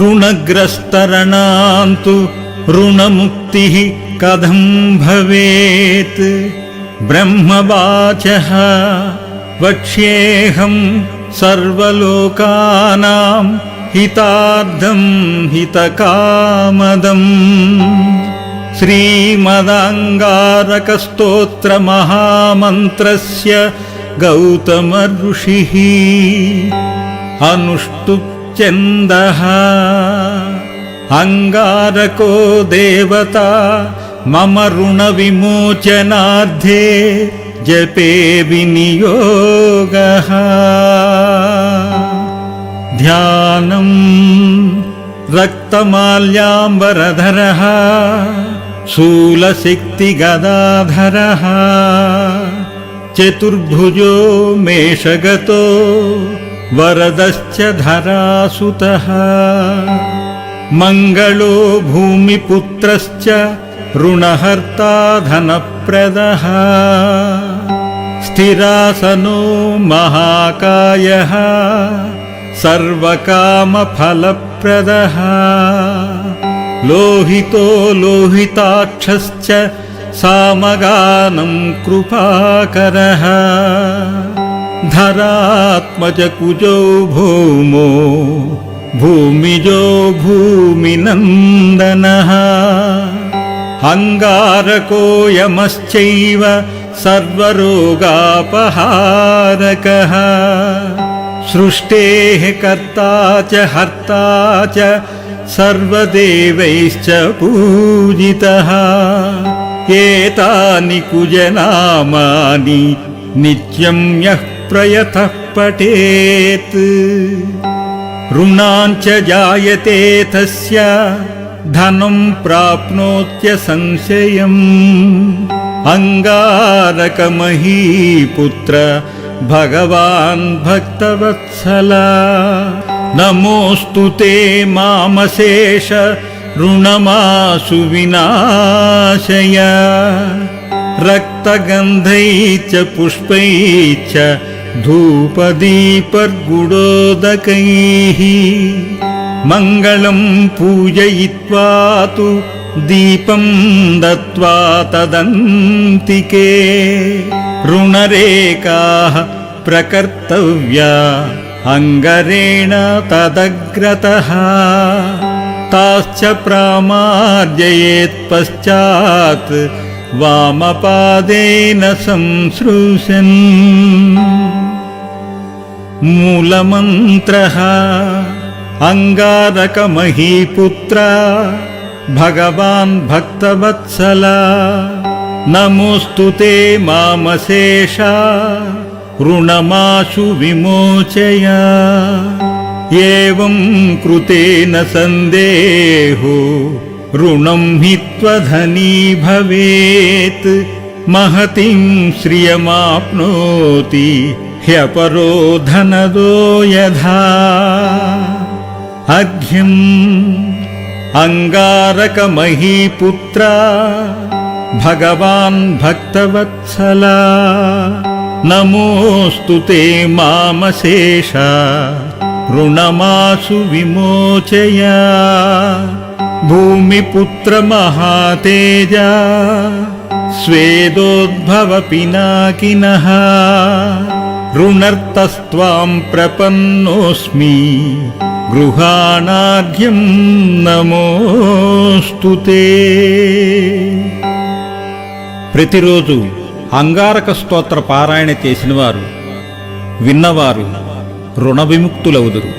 ऋणग्रस्तरणां तु ऋणमुक्तिः कथं भवेत्? ब्रह्मवाचः वक्ष्येऽहं सर्वलोकानां हितार्थं हितकामदम्। श्रीमदाङ्गारकस्तोत्रमहामन्त्रस्य गौतम ऋषिः अनुष्टुप्छन्दः अङ्गारको देवता मम ऋणविमोचनार्थे जपे विनियोगः। ध्यानम् रक्तमाल्याम्बरधरः शूलशक्तिगदाधरः चतुर्भुजो मेषगतो वरदश्च धरासुतः मङ्गलो भूमिपुत्रश्च ऋणहर्ता धनप्रदः स्थिरासनो महाकायः सर्वकामफलप्रदः लोहितो लोहिताक्षश्च सामगानं कृपाकरः धरात्मजकुजो भौमो भूमिजो भूमिनन्दनः। अङ्गारको यमश्चैव सर्वरोगापहारकः। सृष्टेः कर्ता च हर्ता च सर्वदेवैश्च पूजितः। एतानि कुजनामानि नित्यं यः प्रयतः पठेत्। ऋणाञ्च जायते तस्य धनं प्राप्नोत्य संशयम्। अङ्गारकमहीपुत्र भगवान् भक्तवत्सला। नमोऽस्तु ते मामशेष ऋणमासु विनाशय। रक्तगन्धै च पुष्पै च धूपदीपर्गुडोदकैः मङ्गलं पूजयित्वा तु दीपं दत्त्वा तदन्तिके ऋणरेकाः प्रकर्तव्या अङ्गरेण तदग्रतः ताश्च प्रामार्जयेत्पश्चात् वामपादेन संसृशन् मूलमन्त्रः। अङ्गारकमहीपुत्र भगवान् भक्तवत्सला। नमोऽस्तु ते मामशेषा ऋणमाशु विमोचय। एवं कृतेन सन्देहो ऋणं हि त्वधनी भवेत्। महतीं श्रियमाप्नोति ह्यपरो धनदो यथा अर्घ्यम् अङ्गारकमहीपुत्र भगवान् भक्तवत्सला नमोऽस्तु ते मामशेषा ऋणमासु विमोचय भूमिपुत्रमहातेज स्वेदोद्भवपिनाकिनः ఋణర్తస్వాం ప్రపన్నోస్మి गृहाणार्घ्यं నమోస్తు ప్రతిరోజు అంగారక స్తోత్ర పారాయణ చేసినవారు విన్నవారు రుణ విముక్తులవుదురు